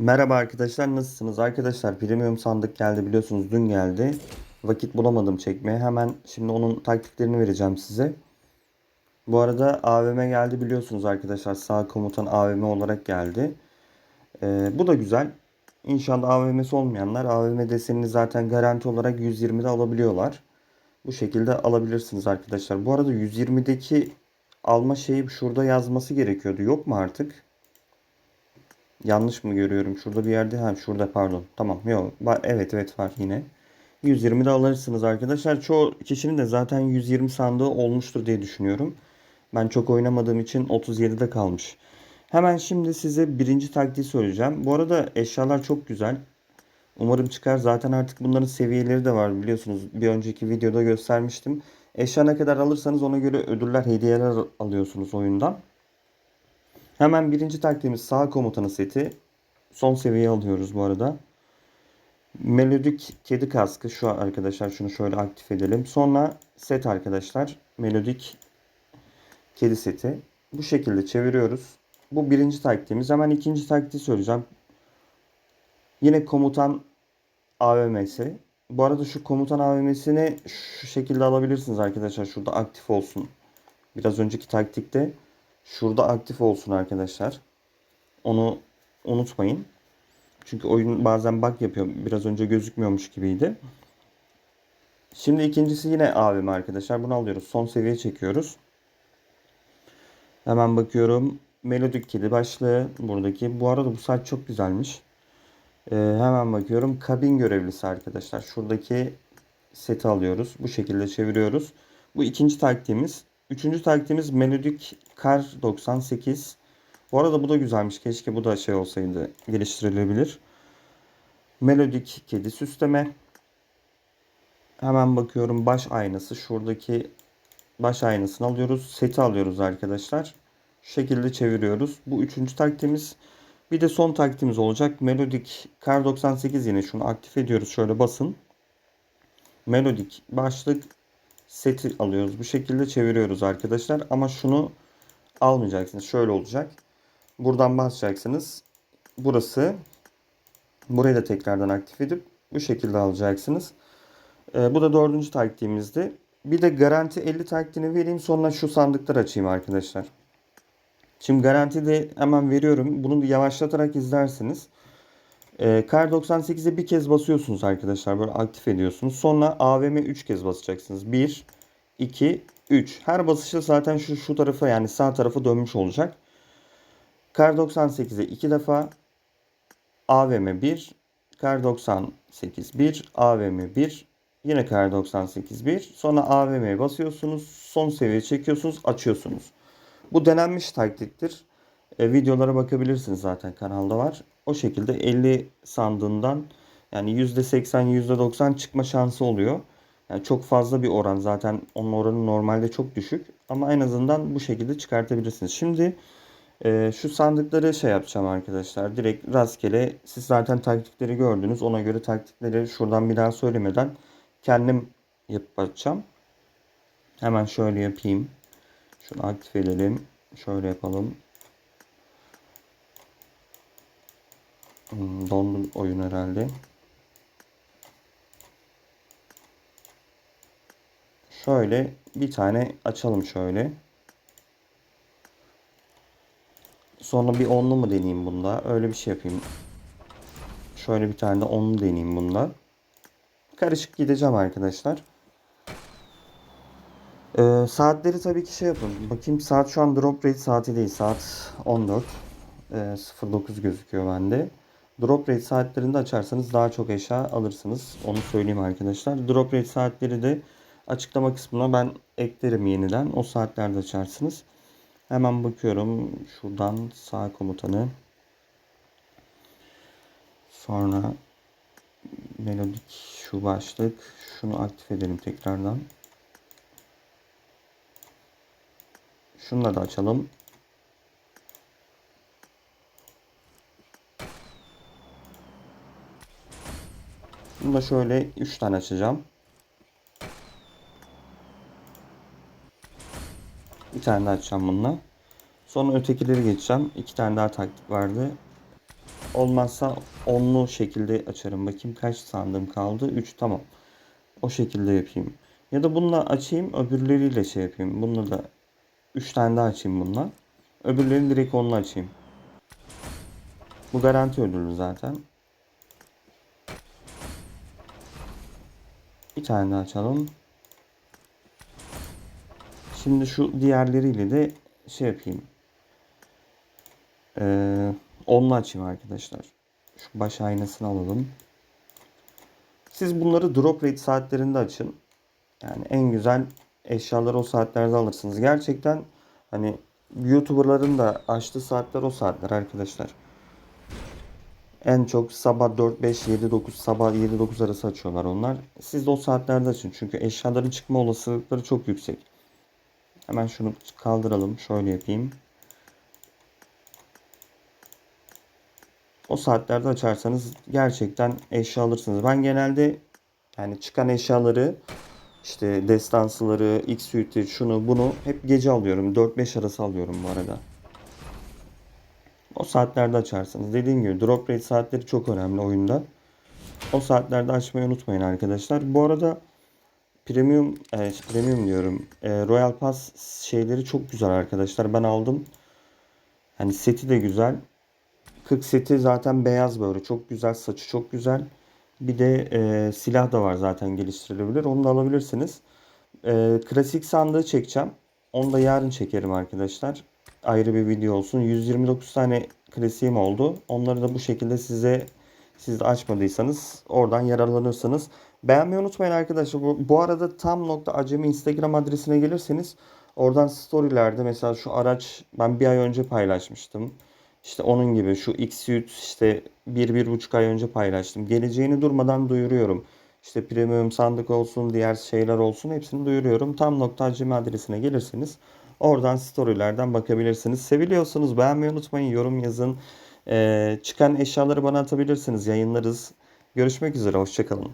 Merhaba arkadaşlar nasılsınız? Arkadaşlar premium sandık geldi biliyorsunuz dün geldi. Vakit bulamadım çekmeye. Hemen şimdi onun taktiklerini vereceğim size. Bu arada AVM geldi biliyorsunuz arkadaşlar. Sağ komutan AVM olarak geldi. Ee, bu da güzel. İnşallah AVM'si olmayanlar AVM desenini zaten garanti olarak 120'de alabiliyorlar. Bu şekilde alabilirsiniz arkadaşlar. Bu arada 120'deki alma şeyi şurada yazması gerekiyordu. Yok mu artık? Yanlış mı görüyorum? Şurada bir yerde. Ha şurada pardon. Tamam. Yok. Evet evet var yine. 120'de alırsınız arkadaşlar. Çoğu kişinin de zaten 120 sandığı olmuştur diye düşünüyorum. Ben çok oynamadığım için 37'de kalmış. Hemen şimdi size birinci taktiği söyleyeceğim. Bu arada eşyalar çok güzel. Umarım çıkar. Zaten artık bunların seviyeleri de var biliyorsunuz. Bir önceki videoda göstermiştim. Eşya ne kadar alırsanız ona göre ödüller, hediyeler alıyorsunuz oyundan. Hemen birinci taktiğimiz sağ komutanı seti. Son seviye alıyoruz bu arada. Melodik kedi kaskı şu arkadaşlar şunu şöyle aktif edelim. Sonra set arkadaşlar. Melodik kedi seti. Bu şekilde çeviriyoruz. Bu birinci taktiğimiz. Hemen ikinci taktiği söyleyeceğim. Yine komutan AVM'si. Bu arada şu komutan AVM'sini şu şekilde alabilirsiniz arkadaşlar. Şurada aktif olsun. Biraz önceki taktikte şurada aktif olsun arkadaşlar. Onu unutmayın. Çünkü oyun bazen bug yapıyor. Biraz önce gözükmüyormuş gibiydi. Şimdi ikincisi yine AVM arkadaşlar. Bunu alıyoruz. Son seviye çekiyoruz. Hemen bakıyorum. Melodik kedi başlığı buradaki. Bu arada bu saat çok güzelmiş. Ee, hemen bakıyorum. Kabin görevlisi arkadaşlar. Şuradaki seti alıyoruz. Bu şekilde çeviriyoruz. Bu ikinci taktiğimiz. Üçüncü taktiğimiz Melodik Kar 98. Bu arada bu da güzelmiş. Keşke bu da şey olsaydı. Geliştirilebilir. Melodik kedi süsleme. Hemen bakıyorum baş aynası. Şuradaki baş aynasını alıyoruz. Seti alıyoruz arkadaşlar. Şu şekilde çeviriyoruz. Bu üçüncü taktiğimiz. Bir de son taktiğimiz olacak. Melodik Kar 98 yine şunu aktif ediyoruz. Şöyle basın. Melodik başlık seti alıyoruz. Bu şekilde çeviriyoruz arkadaşlar. Ama şunu almayacaksınız. Şöyle olacak. Buradan basacaksınız. Burası. Burayı da tekrardan aktif edip bu şekilde alacaksınız. Ee, bu da dördüncü taktiğimizdi. Bir de garanti 50 taktiğini vereyim. Sonra şu sandıkları açayım arkadaşlar. Şimdi garanti de hemen veriyorum. Bunu yavaşlatarak izlersiniz. Ee, Kar 98'e bir kez basıyorsunuz arkadaşlar. Böyle aktif ediyorsunuz. Sonra AVM 3 kez basacaksınız. 1, 2, 3. Her basışta zaten şu şu tarafa yani sağ tarafa dönmüş olacak. Kar 98'e 2 defa. AVM 1. Kar 98 1. AVM 1. Yine Kar 98 1. Sonra AVM'ye basıyorsunuz. Son seviye çekiyorsunuz. Açıyorsunuz. Bu denenmiş taktiktir. E, videolara bakabilirsiniz zaten kanalda var. O şekilde 50 sandığından yani %80 %90 çıkma şansı oluyor. Yani çok fazla bir oran zaten onun oranı normalde çok düşük ama en azından bu şekilde çıkartabilirsiniz. Şimdi e, şu sandıkları şey yapacağım arkadaşlar. Direkt rastgele siz zaten taktikleri gördünüz. Ona göre taktikleri şuradan bir daha söylemeden kendim yapıp açacağım. Hemen şöyle yapayım. Şunu aktif edelim. Şöyle yapalım. Hmm, oyun herhalde. Şöyle bir tane açalım şöyle. Sonra bir onlu mu deneyeyim bunda? Öyle bir şey yapayım. Şöyle bir tane de onlu deneyeyim bunda. Karışık gideceğim arkadaşlar. Ee, saatleri tabii ki şey yapın. Bakayım saat şu an drop rate saati değil. Saat 14. Ee, 09 gözüküyor bende. Drop rate saatlerinde açarsanız daha çok eşya alırsınız. Onu söyleyeyim arkadaşlar. Drop rate saatleri de açıklama kısmına ben eklerim yeniden. O saatlerde açarsınız. Hemen bakıyorum. Şuradan sağ komutanı. Sonra melodik şu başlık. Şunu aktif edelim tekrardan. Şunu da açalım. Bunu da şöyle 3 tane açacağım. Bir tane daha açacağım bununla. Sonra ötekileri geçeceğim. İki tane daha taktik vardı. Olmazsa onlu şekilde açarım. Bakayım kaç sandığım kaldı. 3 tamam. O şekilde yapayım. Ya da bununla açayım öbürleriyle şey yapayım. Bununla da 3 tane daha açayım bununla. Öbürlerini direkt onunla açayım. Bu garanti ödülü zaten. Bir tane daha açalım. Şimdi şu diğerleriyle de şey yapayım. Ee, onunla açayım arkadaşlar. Şu baş aynasını alalım. Siz bunları drop rate saatlerinde açın. Yani en güzel eşyaları o saatlerde alırsınız. Gerçekten hani YouTuber'ların da açtığı saatler o saatler arkadaşlar. En çok sabah 4, 5, 7, 9, sabah 7, 9 arası açıyorlar onlar. Siz de o saatlerde açın. Çünkü eşyaların çıkma olasılıkları çok yüksek. Hemen şunu kaldıralım. Şöyle yapayım. O saatlerde açarsanız gerçekten eşya alırsınız. Ben genelde yani çıkan eşyaları işte destansıları, X suite'i, şunu bunu hep gece alıyorum. 4-5 arası alıyorum bu arada. O saatlerde açarsanız. Dediğim gibi drop rate saatleri çok önemli oyunda. O saatlerde açmayı unutmayın arkadaşlar. Bu arada premium e, premium diyorum. E, Royal Pass şeyleri çok güzel arkadaşlar. Ben aldım. Hani seti de güzel. 40 seti zaten beyaz böyle. Çok güzel. Saçı çok güzel. Bir de e, silah da var zaten geliştirilebilir. Onu da alabilirsiniz. E, klasik sandığı çekeceğim. Onu da yarın çekerim arkadaşlar. Ayrı bir video olsun. 129 tane klasiğim oldu. Onları da bu şekilde size siz de açmadıysanız oradan yararlanırsınız. Beğenmeyi unutmayın arkadaşlar. Bu, bu arada tam nokta acemi Instagram adresine gelirseniz oradan storylerde mesela şu araç ben bir ay önce paylaşmıştım. İşte onun gibi şu X100 işte bir, bir buçuk ay önce paylaştım. Geleceğini durmadan duyuruyorum. İşte premium sandık olsun, diğer şeyler olsun hepsini duyuruyorum. Tam nokta acemi adresine gelirseniz oradan storylerden bakabilirsiniz. Seviliyorsunuz beğenmeyi unutmayın, yorum yazın. Ee, çıkan eşyaları bana atabilirsiniz, yayınlarız. Görüşmek üzere, hoşçakalın.